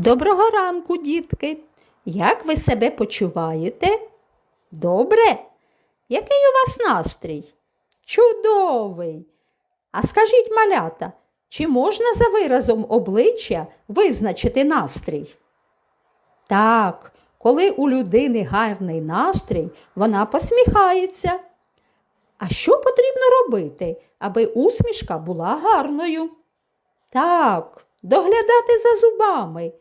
Доброго ранку, дітки. Як ви себе почуваєте? Добре? Який у вас настрій? Чудовий. А скажіть, малята, чи можна за виразом обличчя визначити настрій? Так, коли у людини гарний настрій, вона посміхається. А що потрібно робити, аби усмішка була гарною? Так, доглядати за зубами.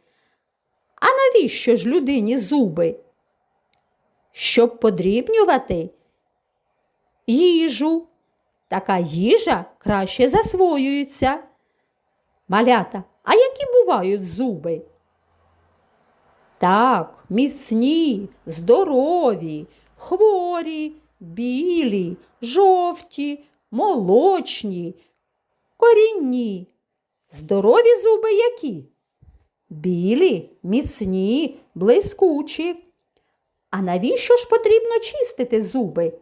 А навіщо ж людині зуби? Щоб подрібнювати їжу. Така їжа краще засвоюється. Малята, а які бувають зуби? Так, міцні, здорові, хворі, білі, жовті, молочні, корінні. Здорові зуби які? Білі, міцні, блискучі. А навіщо ж потрібно чистити зуби?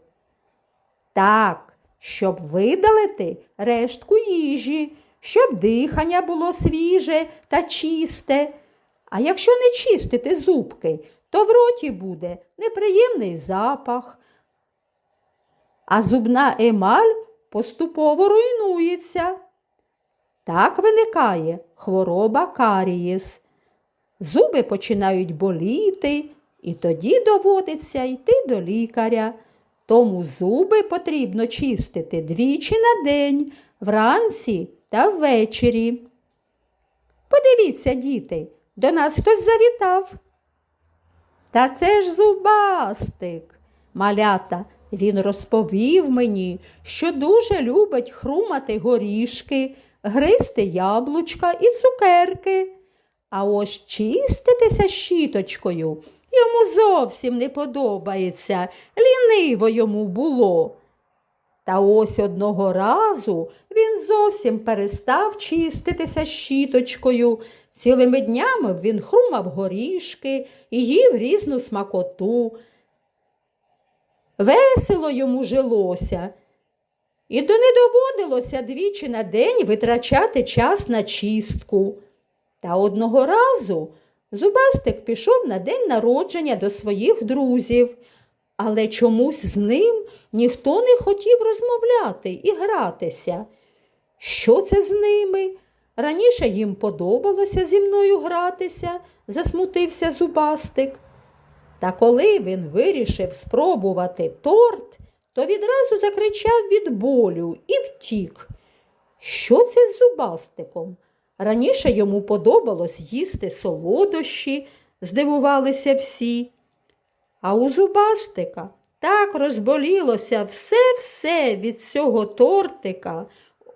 Так, щоб видалити рештку їжі, щоб дихання було свіже та чисте. А якщо не чистити зубки, то в роті буде неприємний запах. А зубна емаль поступово руйнується. Так виникає хвороба карієс. Зуби починають боліти, і тоді доводиться йти до лікаря. Тому зуби потрібно чистити двічі на день, вранці та ввечері. Подивіться, діти, до нас хтось завітав. Та це ж зубастик. Малята, він розповів мені, що дуже любить хрумати горішки, гризти яблучка і цукерки. А ось чиститися щіточкою йому зовсім не подобається, ліниво йому було. Та ось одного разу він зовсім перестав чиститися щіточкою. Цілими днями він хрумав горішки і їв різну смакоту. Весело йому жилося. І до не доводилося двічі на день витрачати час на чистку. Та одного разу Зубастик пішов на день народження до своїх друзів, але чомусь з ним ніхто не хотів розмовляти і гратися. Що це з ними? Раніше їм подобалося зі мною гратися, засмутився зубастик. Та коли він вирішив спробувати торт, то відразу закричав від болю і втік. Що це з зубастиком? Раніше йому подобалось їсти солодощі, здивувалися всі. А у зубастика так розболілося все-все від цього тортика.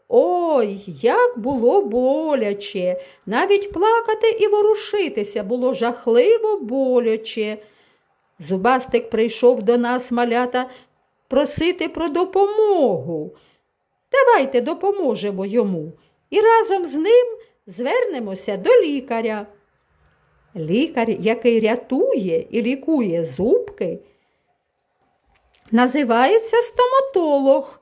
Ой, як було боляче, навіть плакати і ворушитися було жахливо боляче. Зубастик прийшов до нас, малята, просити про допомогу. Давайте допоможемо йому і разом з ним звернемося до лікаря. Лікар, який рятує і лікує зубки, називається стоматолог.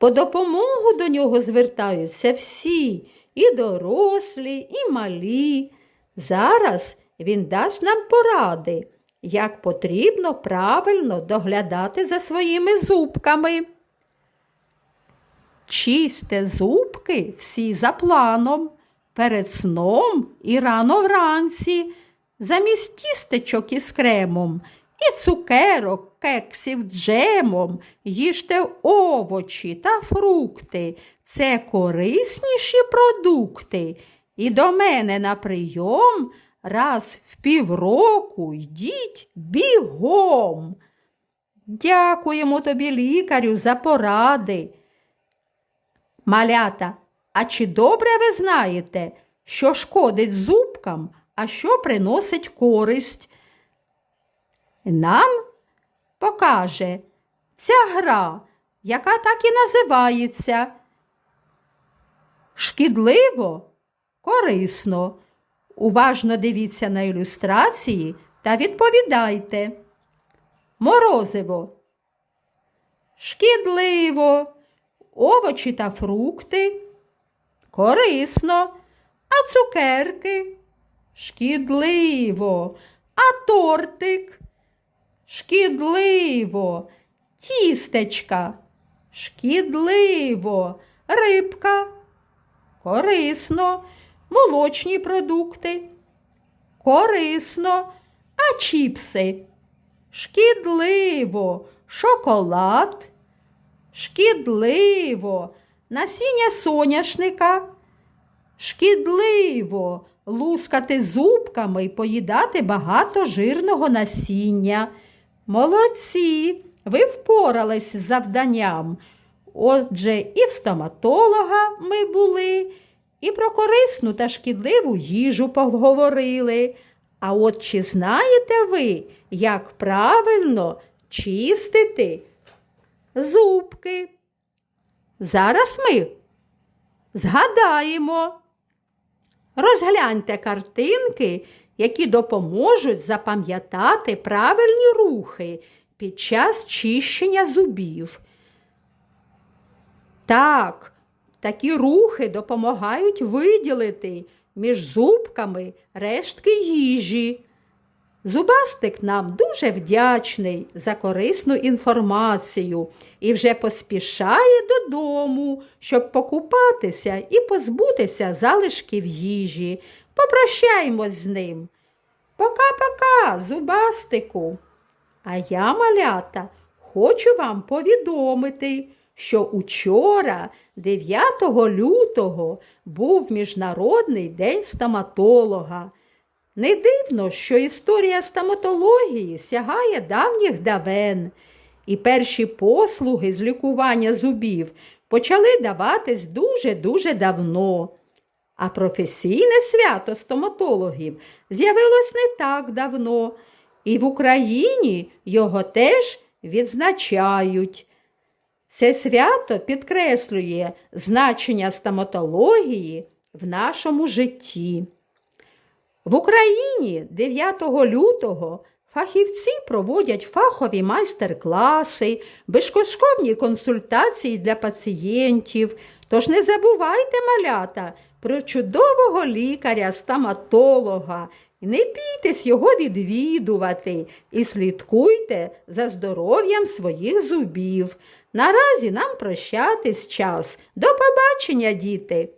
По допомогу до нього звертаються всі, і дорослі, і малі. Зараз він дасть нам поради, як потрібно правильно доглядати за своїми зубками. Чисте зубки всі за планом, перед сном і рано вранці, замість тістечок із кремом, і цукерок, кексів джемом, їжте овочі та фрукти. Це корисніші продукти. І до мене на прийом раз в півроку йдіть бігом. Дякуємо тобі, лікарю, за поради. Малята, а чи добре ви знаєте, що шкодить зубкам, а що приносить користь? Нам покаже ця гра, яка так і називається. Шкідливо, корисно. Уважно дивіться на ілюстрації та відповідайте. Морозиво. Шкідливо овочі та фрукти. Корисно. А цукерки? Шкідливо. А тортик? Шкідливо. Тістечка. Шкідливо. Рибка. Корисно. Молочні продукти. Корисно. А чіпси? Шкідливо. Шоколад. Шкідливо. Насіння соняшника. Шкідливо лускати зубками і поїдати багато жирного насіння. Молодці, ви впорались з завданням. Отже, і в стоматолога ми були, і про корисну та шкідливу їжу поговорили. А от чи знаєте ви, як правильно чистити зубки? Зараз ми згадаємо. Розгляньте картинки, які допоможуть запам'ятати правильні рухи під час чищення зубів. Так, такі рухи допомагають виділити між зубками рештки їжі. Зубастик нам дуже вдячний за корисну інформацію і вже поспішає додому, щоб покупатися і позбутися залишків їжі. Попрощаємось з ним. Пока-пока, зубастику. А я, малята, хочу вам повідомити, що учора, 9 лютого, був Міжнародний день стоматолога. Не дивно, що історія стоматології сягає давніх давен, і перші послуги з лікування зубів почали даватись дуже-дуже давно. А професійне свято стоматологів з'явилось не так давно, і в Україні його теж відзначають. Це свято підкреслює значення стоматології в нашому житті. В Україні 9 лютого фахівці проводять фахові майстер-класи, безкоштовні консультації для пацієнтів. Тож не забувайте, малята, про чудового лікаря-стоматолога. Не бійтесь його відвідувати і слідкуйте за здоров'ям своїх зубів. Наразі нам прощатись час. До побачення, діти!